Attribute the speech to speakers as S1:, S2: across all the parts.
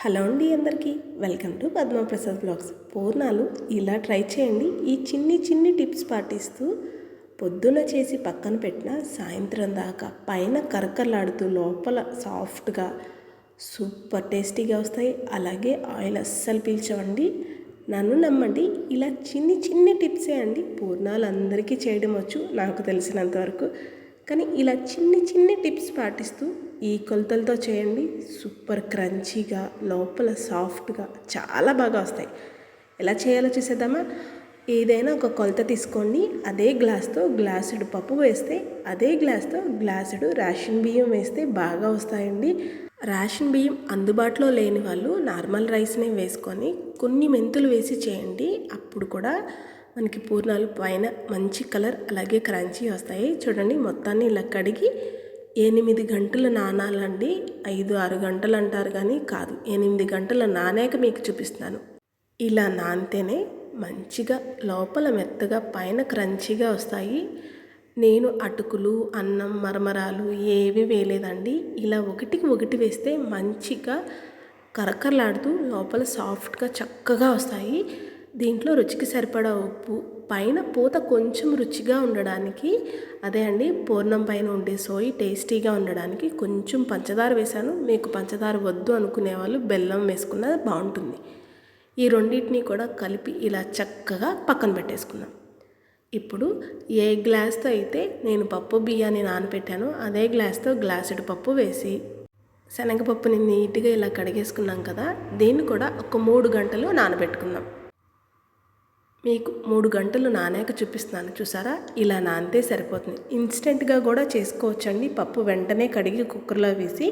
S1: Hello అండి అందరికీ. Welcome to Padmaprasad blogs. పూర్ణాలు ఇలా ట్రై చేయండి. ఈ చిన్ని చిన్ని టిప్స్ పాటిస్తూ పొద్దున చేసి పక్కన పెట్టిన సాయంత్రం దాకా పైన కరకరలాడుతూ లోపల సాఫ్ట్గా సూపర్ టేస్టీగా వస్తాయి. అలాగే ఆయిల్ అస్సలు పీల్చవండి. నన్ను నమ్మండి. ఇలా చిన్ని చిన్ని టిప్సే అండి. పూర్ణాలు అందరికీ చేయడం వచ్చు నాకు తెలిసినంతవరకు. కానీ ఇలా చిన్ని చిన్ని టిప్స్ పాటిస్తూ ఈ కొలతలతో చేయండి. సూపర్ క్రంచీగా లోపల సాఫ్ట్గా చాలా బాగా వస్తాయి. ఎలా చేయాలో చూసేద్దామా? ఏదైనా ఒక కొలత తీసుకోండి. అదే గ్లాస్తో గ్లాసుడు పప్పు వేస్తే అదే గ్లాస్తో గ్లాసుడు రేషన్ బియ్యం వేస్తే బాగా వస్తాయండి. రేషన్ బియ్యం అందుబాటులో లేని వాళ్ళు నార్మల్ రైస్నే వేసుకొని కొన్ని మెంతులు వేసి చేయండి. అప్పుడు కూడా మనకి పూర్ణాలు పైన మంచి కలర్ అలాగే క్రంచీ వస్తాయి. చూడండి మొత్తాన్ని ఇలా కడిగి ఎనిమిది గంటలు నానాలండి. ఐదు ఆరు గంటలు అంటారు కానీ కాదు. ఎనిమిది గంటలు నానాక మీకు చూపిస్తాను ఇలా నానితేనే మంచిగా లోపల మెత్తగా పైన క్రంచీగా వస్తాయి. నేను అటుకులు అన్నం మరమరాలు ఏవి వేయలేదండి. ఇలా ఒకటికి ఒకటి వేస్తే మంచిగా కరకరలాడుతూ లోపల సాఫ్ట్గా చక్కగా వస్తాయి. దీంట్లో రుచికి సరిపడా ఉప్పు పైన పూత కొంచెం రుచిగా ఉండడానికి అదే అండి పూర్ణం పైన ఉండే సోయి టేస్టీగా ఉండడానికి కొంచెం పంచదార వేశాను. మీకు పంచదార వద్దు అనుకునే వాళ్ళు బెల్లం వేసుకున్నది బాగుంటుంది. ఈ రెండింటిని కూడా కలిపి ఇలా చక్కగా పక్కన పెట్టేసుకున్నాం. ఇప్పుడు ఏ గ్లాస్తో అయితే నేను పప్పు బియ్యాన్ని నానబెట్టానో అదే గ్లాస్తో గ్లాసుడు పప్పు వేసి శనగపప్పుని నీట్గా ఇలా కడిగేసుకున్నాం కదా దీన్ని కూడా ఒక మూడు గంటలు నానబెట్టుకుందాం మీకు మూడు గంటలు నానాక చూపిస్తున్నాను. చూసారా? ఇలా నానితే సరిపోతుంది. ఇన్స్టెంట్గా కూడా చేసుకోవచ్చండి. పప్పు వెంటనే కడిగి కుక్కర్లో వేసి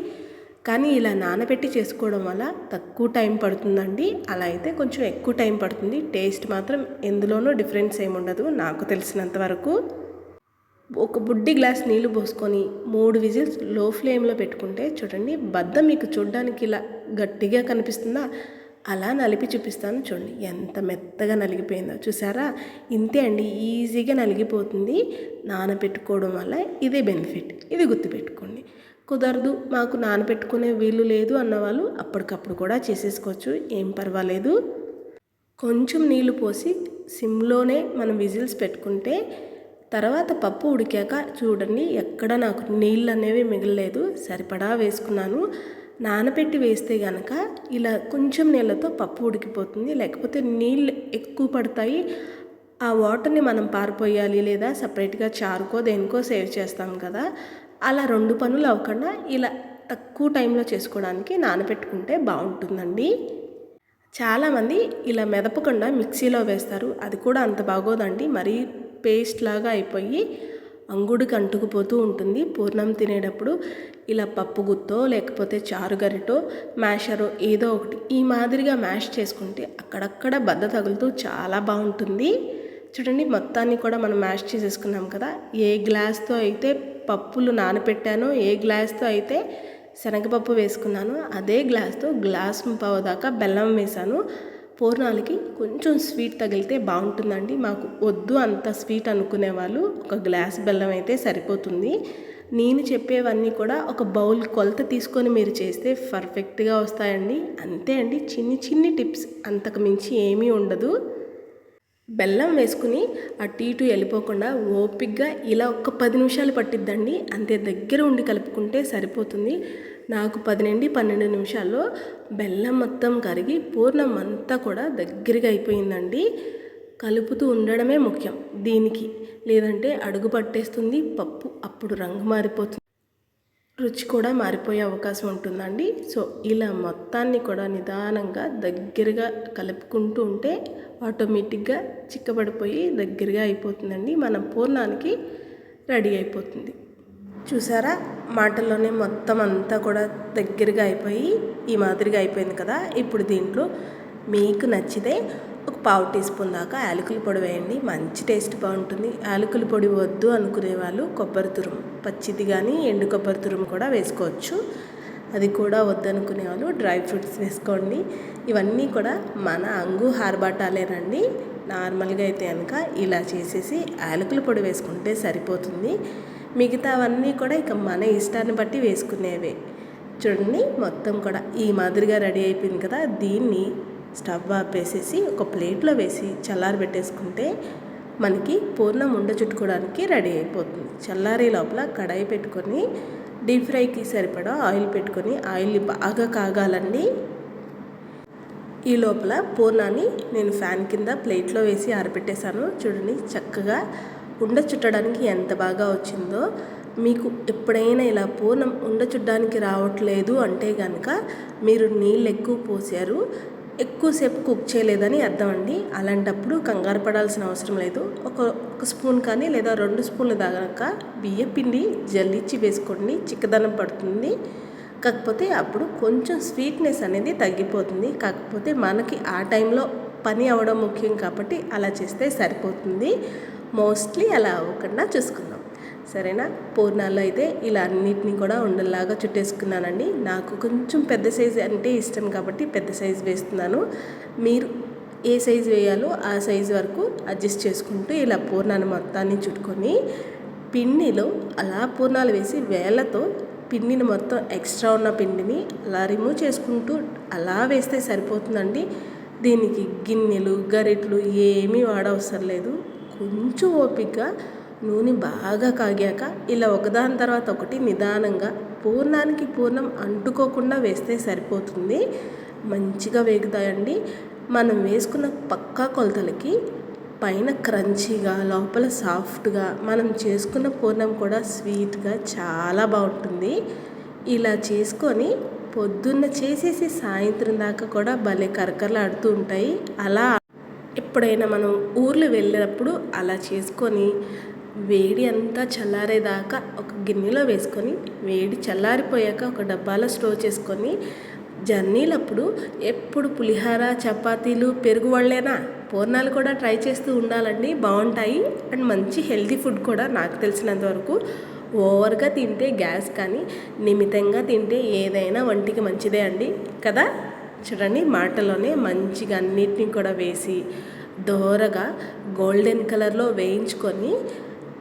S1: కానీ ఇలా నానబెట్టి చేసుకోవడం వల్ల తక్కువ టైం పడుతుందండి. అలా అయితే కొంచెం ఎక్కువ టైం పడుతుంది. టేస్ట్ మాత్రం ఎందులోనూ డిఫరెన్స్ ఏముండదు నాకు తెలిసినంత వరకు. ఒక బుడ్డి గ్లాస్ నీళ్ళు పోసుకొని మూడు విజిల్స్లో ఫ్లేమ్లో పెట్టుకుంటే చూడండి బద్ద మీకు చూడడానికి ఇలా గట్టిగా కనిపిస్తుందా? అలా నలిపి చూపిస్తాను చూడండి ఎంత మెత్తగా నలిగిపోయిందో. చూసారా? ఇంతే అండి ఈజీగా నలిగిపోతుంది. నానబెట్టుకోవడం వల్ల ఇదే బెనిఫిట్. ఇది గుర్తుపెట్టుకోండి. కుదరదు మాకు నానబెట్టుకునే వీలు లేదు అన్నవాళ్ళు అప్పటికప్పుడు కూడా చేసేసుకోవచ్చు. ఏం పర్వాలేదు. కొంచెం నీళ్ళు పోసి సిమ్లోనే మనం విజిల్స్ పెట్టుకుంటే తర్వాత పప్పు ఉడికాక చూడండి ఎక్కడ నాకు నీళ్ళు అనేవి మిగలలేదు. సరిపడా వేసుకున్నాను. నానబెట్టి వేస్తే కనుక ఇలా కొంచెం నీళ్ళతో పప్పు ఉడికిపోతుంది. లేకపోతే నీళ్ళు ఎక్కువ పడతాయి. ఆ వాటర్ని మనం పారిపోయాలి లేదా సపరేట్గా చారుకో దేనికో సేవ్ చేస్తాం కదా. అలా రెండు పనులు అవ్వకుండా ఇలా తక్కువ టైంలో చేసుకోవడానికి నానబెట్టుకుంటే బాగుంటుందండి. చాలామంది ఇలా మెదపకుండా మిక్సీలో వేస్తారు. అది కూడా అంత బాగోదండి. మరీ పేస్ట్ లాగా అయిపోయి అంగుడికి అంటుకుపోతూ ఉంటుంది. పూర్ణం తినేటప్పుడు ఇలా పప్పు గుత్తో లేకపోతే చారు గరిటో మ్యాషరో ఏదో ఒకటి ఈ మాదిరిగా మ్యాష్ చేసుకుంటే అక్కడక్కడ బద్ద తగులుతూ చాలా బాగుంటుంది. చూడండి మొత్తాన్ని కూడా మనం మ్యాష్ చేసేసుకున్నాం కదా. ఏ గ్లాస్తో అయితే పప్పులు నానపెట్టానో ఏ గ్లాస్తో అయితే శనగపప్పు వేసుకున్నాను అదే గ్లాస్తో గ్లాస్ పావు దాకా బెల్లం వేసాను పూర్ణాలకి కొంచెం స్వీట్ తగిలితే బాగుంటుందండి. మాకు వద్దు అంత స్వీట్ అనుకునే వాళ్ళు ఒక గ్లాస్ బెల్లం అయితే సరిపోతుంది. నేను చెప్పేవన్నీ కూడా ఒక బౌల్ కొలత తీసుకొని మీరు చేస్తే పర్ఫెక్ట్గా వస్తాయండి. అంతే అండి. చిన్ని చిన్ని టిప్స్. అంతకు మించి ఏమీ ఉండదు. బెల్లం వేసుకుని అటు ఇటు వెళ్ళిపోకుండా ఓపిక్గా ఇలా ఒక్క పది నిమిషాలు పట్టిద్దండి. అంతే దగ్గర ఉండి కలుపుకుంటే సరిపోతుంది. నాకు పది నుండి పన్నెండు నిమిషాల్లో బెల్లం మొత్తం కరిగి పూర్ణం అంతా కూడా దగ్గరగా అయిపోయిందండి. కలుపుతూ ఉండడమే ముఖ్యం. దీనికి లేదంటే అడుగు పట్టేస్తుంది పప్పు అప్పుడు రంగు మారిపోతుంది. రుచి కూడా మారిపోయే అవకాశం ఉంటుందండి. సో ఇలా మొత్తాన్ని కూడా నిదానంగా దగ్గరగా కలుపుకుంటూ ఉంటే ఆటోమేటిక్గా చిక్కబడిపోయి దగ్గరగా అయిపోతుందండి. మన పూర్ణానికి రెడీ అయిపోతుంది. చూసారా? మాటల్లోనే మొత్తం అంతా కూడా దగ్గరగా అయిపోయి ఈ మాదిరిగా అయిపోయింది కదా? ఇప్పుడు దీంట్లో మీకు నచ్చితే ఒక పావు టీ స్పూన్ దాకా యాలకుల పొడి వేయండి. మంచి టేస్ట్ బాగుంటుంది. యాలకుల పొడి వద్దు అనుకునే వాళ్ళు కొబ్బరి తురుము పచ్చిది కానీ ఎండు కొబ్బరి తురుము కూడా వేసుకోవచ్చు. అది కూడా వద్దనుకునే వాళ్ళు డ్రై ఫ్రూట్స్ వేసుకోండి. ఇవన్నీ కూడా మన అంగు హార్బాటాలేనండి. నార్మల్గా అయితే కనుక ఇలా చేసేసి యాలకుల పొడి వేసుకుంటే సరిపోతుంది. మిగతావన్నీ కూడా ఇక మన ఇష్టాన్ని బట్టి వేసుకునేవే. చూడండి మొత్తం కూడా ఈ మాదిరిగా రెడీ అయిపోయింది కదా. దీన్ని స్టవ్ ఆపేసేసి ఒక ప్లేట్లో వేసి చల్లారి పెట్టేసుకుంటే మనకి పూర్ణం ఉండ చుట్టుకోవడానికి రెడీ అయిపోతుంది. చల్లారి లోపల కడాయి పెట్టుకొని డీప్ ఫ్రైకి సరిపడా ఆయిల్ పెట్టుకొని ఆయిల్ బాగా కాగాలండి. ఈ లోపల పూర్ణాన్ని నేను ఫ్యాన్ కింద ప్లేట్లో వేసి ఆరబెట్టేశాను. చూడండి చక్కగా ఉండ చుట్టడానికి ఎంత బాగా వచ్చిందో. మీకు ఎప్పుడైనా ఇలా పూర్ణం ఉండ చుట్టడానికి రావట్లేదు అంటే కనుక మీరు నీళ్ళు ఎక్కువ పోసారు. ఎక్కువసేపు కుక్ చేయలేదని అర్థం అండి. అలాంటప్పుడు కంగారు పడాల్సిన అవసరం లేదు. ఒక ఒక స్పూన్ కానీ లేదా రెండు స్పూన్లు దాకా బియ్య పిండి జల్లిచ్చి వేసుకోండి చిక్కదనం పడుతుంది. కాకపోతే అప్పుడు కొంచెం స్వీట్నెస్ అనేది తగ్గిపోతుంది. కాకపోతే మనకి ఆ టైంలో పని అవ్వడం ముఖ్యం కాబట్టి అలా చేస్తే సరిపోతుంది. మోస్ట్లీ అలా అవ్వకుండా చూసుకుందాం. సరేనా? పూర్ణాల్లో అయితే ఇలా అన్నిటినీ కూడా ఉండలాగా చుట్టేసుకున్నానండి. నాకు కొంచెం పెద్ద సైజు అంటే ఇష్టం కాబట్టి పెద్ద సైజు వేస్తున్నాను. మీరు ఏ సైజు వేయాలో ఆ సైజు వరకు అడ్జస్ట్ చేసుకుంటూ ఇలా పూర్ణాన్ని మొత్తాన్ని చుట్టుకొని పిండిలో అలా పూర్ణాలు వేసి వేళ్ళతో పిండిని మొత్తం ఎక్స్ట్రా ఉన్న పిండిని అలా రిమూవ్ చేసుకుంటూ అలా వేస్తే సరిపోతుందండి. దీనికి గిన్నెలు గరిట్లు ఏమీ వాడవసరం లేదు. కొంచెం ఓపికగా నూనె బాగా కాగాక ఇలా ఒకదాని తర్వాత ఒకటి నిదానంగా పూర్ణానికి పూర్ణం అంటుకోకుండా వేస్తే సరిపోతుంది. మంచిగా వేగుతాయండి. మనం వేసుకున్న పక్కా కొలతలకి పైన క్రంచీగా లోపల సాఫ్ట్గా మనం చేసుకున్న పూర్ణం కూడా స్వీట్గా చాలా బాగుంటుంది. ఇలా చేసుకొని పొద్దున్న చేసేసి సాయంత్రం దాకా కూడా భలే కరకరలాడుతూ ఉంటాయి. అలా ఎప్పుడైనా మనం ఊర్లు వెళ్ళినప్పుడు అలా చేసుకొని వేడి అంతా చల్లారేదాకా ఒక గిన్నెలో వేసుకొని వేడి చల్లారిపోయాక ఒక డబ్బాలో స్టోర్ చేసుకొని జర్నీలప్పుడు ఎప్పుడు పులిహార చపాతీలు పెరుగు వాళ్ళేనా? పూర్ణాలు కూడా ట్రై చేస్తూ ఉండాలండి. బాగుంటాయి. అండ్ మంచి హెల్తీ ఫుడ్ కూడా నాకు తెలిసినంత వరకు. ఓవర్గా తింటే గ్యాస్ కానీ నిమితంగా తింటే ఏదైనా వంటికి మంచిదే అండి. కదా? చూడండి మాటలోనే మంచిగా అన్నిటిని కూడా వేసి దోరగా గోల్డెన్ కలర్లో వేయించుకొని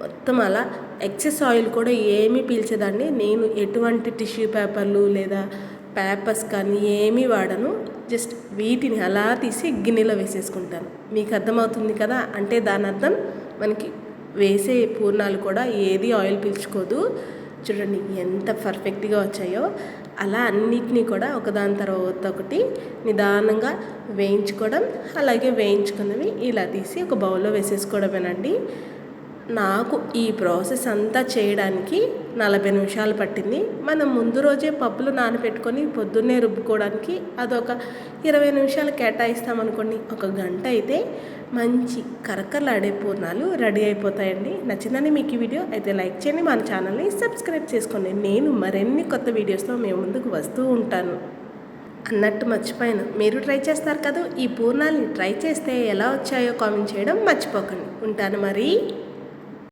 S1: మొత్తం అలా ఎక్సెస్ ఆయిల్ కూడా ఏమీ పీల్చేదాన్ని. నేను ఎటువంటి టిష్యూ పేపర్లు లేదా పేపర్స్ కానీ ఏమీ వాడను. జస్ట్ వీటిని అలా తీసి గిన్నెలో వేసేసుకుంటాను. మీకు అర్థమవుతుంది కదా? అంటే దాని అర్థం మనకి వేసే పూర్ణాలు కూడా ఏది ఆయిల్ పీల్చుకోదు. చూడండి ఎంత పర్ఫెక్ట్గా వచ్చాయో. అలా అన్నిటినీ కూడా ఒకదాని తర్వాత ఒకటి నిదానంగా వేయించుకోవడం అలాగే వేయించుకున్నవి ఇలా తీసి ఒక బౌల్లో వేసేసుకోవడమేనండి. నాకు ఈ ప్రాసెస్ అంతా చేయడానికి నలభై నిమిషాలు పట్టింది. మనం ముందు రోజే పప్పులు నానబెట్టుకొని పొద్దున్నే రుబ్బుకోవడానికి అదొక ఇరవై నిమిషాలు కేటాయిస్తామనుకోండి ఒక గంట అయితే మంచి కరకరలాడే పూర్ణాలు రెడీ అయిపోతాయండి. నచ్చిందని మీకు ఈ వీడియో అయితే లైక్ చేయండి. మన ఛానల్ని సబ్స్క్రైబ్ చేసుకోండి. నేను మరిన్ని కొత్త వీడియోస్తో మేము ముందుకు వస్తూ ఉంటాను. అన్నట్టు మర్చిపోయాను. మీరు ట్రై చేస్తారు కదా? ఈ పూర్ణాలని ట్రై చేస్తే ఎలా వచ్చాయో కామెంట్ చేయడం మర్చిపోకండి. ఉంటాను మరి.